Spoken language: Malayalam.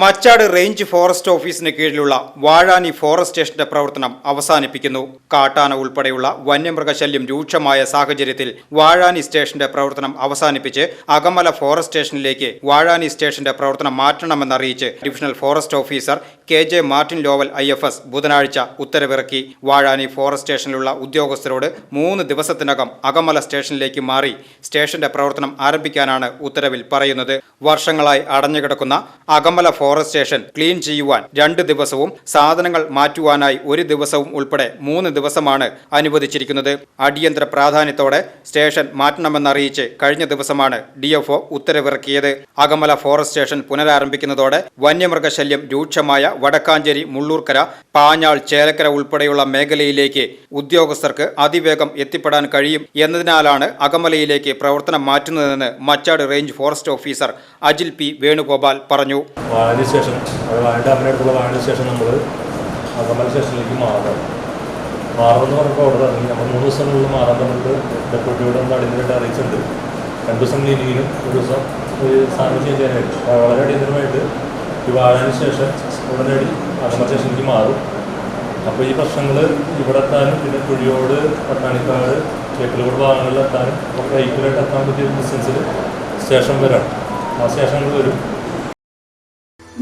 മച്ചാട് റേഞ്ച് ഫോറസ്റ്റ് ഓഫീസിന് കീഴിലുള്ള വാഴാനി ഫോറസ്റ്റ് സ്റ്റേഷന്റെ പ്രവർത്തനം അവസാനിപ്പിക്കുന്നു. കാട്ടാന ഉൾപ്പെടെയുള്ള വന്യമൃഗശല്യം രൂക്ഷമായ സാഹചര്യത്തിൽ വാഴാനി സ്റ്റേഷന്റെ പ്രവർത്തനം അവസാനിപ്പിച്ച് അകമല ഫോറസ്റ്റ് സ്റ്റേഷനിലേക്ക് വാഴാനി സ്റ്റേഷന്റെ പ്രവർത്തനം മാറ്റണമെന്നറിയിച്ച് divisional forest officer K J Martin Lowell I F S ബുധനാഴ്ച ഉത്തരവിറക്കി. വാഴാനി ഫോറസ്റ്റ് സ്റ്റേഷനിലുള്ള ഉദ്യോഗസ്ഥരോട് മൂന്ന് ദിവസത്തിനകം അകമല സ്റ്റേഷനിലേക്ക് മാറി സ്റ്റേഷന്റെ പ്രവർത്തനം ആരംഭിക്കാനാണ് ഉത്തരവിൽ പറയുന്നത്. വർഷങ്ങളായി അടഞ്ഞുകിടക്കുന്ന അകമല ഫോറസ്റ്റ് സ്റ്റേഷൻ ക്ലീൻ ചെയ്യുവാൻ രണ്ട് ദിവസവും സാധനങ്ങൾ മാറ്റുവാനായി ഒരു ദിവസവും ഉൾപ്പെടെ മൂന്ന് ദിവസമാണ് അനുവദിച്ചിരിക്കുന്നത്. അടിയന്തര പ്രാധാന്യത്തോടെ സ്റ്റേഷൻ മാറ്റണമെന്നറിയിച്ച് കഴിഞ്ഞ ദിവസമാണ് ഡി എഫ് ഉത്തരവിറക്കിയത്. അകമല ഫോറസ്റ്റ് സ്റ്റേഷൻ പുനരാരംഭിക്കുന്നതോടെ വന്യമൃഗശല്യം രൂക്ഷമായ വടക്കാഞ്ചേരി മുള്ളൂർക്കര പാഞ്ഞാൾ ചേലക്കര ഉൾപ്പെടെയുള്ള മേഖലയിലേക്ക് ഉദ്യോഗസ്ഥർക്ക് അതിവേഗം എത്തിപ്പെടാൻ കഴിയും എന്നതിനാലാണ് അകമലയിലേക്ക് പ്രവർത്തനം മാറ്റുന്നതെന്ന് Machad range forest officer Ajil P Venugopal പറഞ്ഞു. വാഴനി നമ്മൾ അകമല മാറണമെന്ന് പറഞ്ഞപ്പോൾ അവിടെ ഇറങ്ങി. നമ്മൾ മൂന്ന് ദിവസങ്ങളിൽ മാറാൻ പറഞ്ഞിട്ട് ഡെപ്യൂട്ടിയോട് നമ്മൾ അടിയന്തരമായിട്ട് അറിയിച്ചിട്ടുണ്ട് രണ്ട് ദിവസം ഇനിയും ഒരു ദിവസം ഒരു സാധനം ചെയ്യാനായിട്ട്. വളരെ അടിയന്തരമായിട്ട് ഈ ശേഷം ഉടനടി ആശ്രമത്തിലേക്ക് മാറും. അപ്പോൾ ഈ പ്രശ്നങ്ങൾ ഇവിടെ എത്താനും പിന്നെ കുഴിയോട് പട്ടാണിക്കാട് ചേക്കലോട് ഭാഗങ്ങളിൽ എത്താനും ഒക്കെ ഈക്വലായിട്ട് എത്താൻ പറ്റിയ ഡിസ്റ്റൻസിൽ സ്റ്റേഷൻ വരാം. ആ സ്റ്റേഷനിൽ വരും.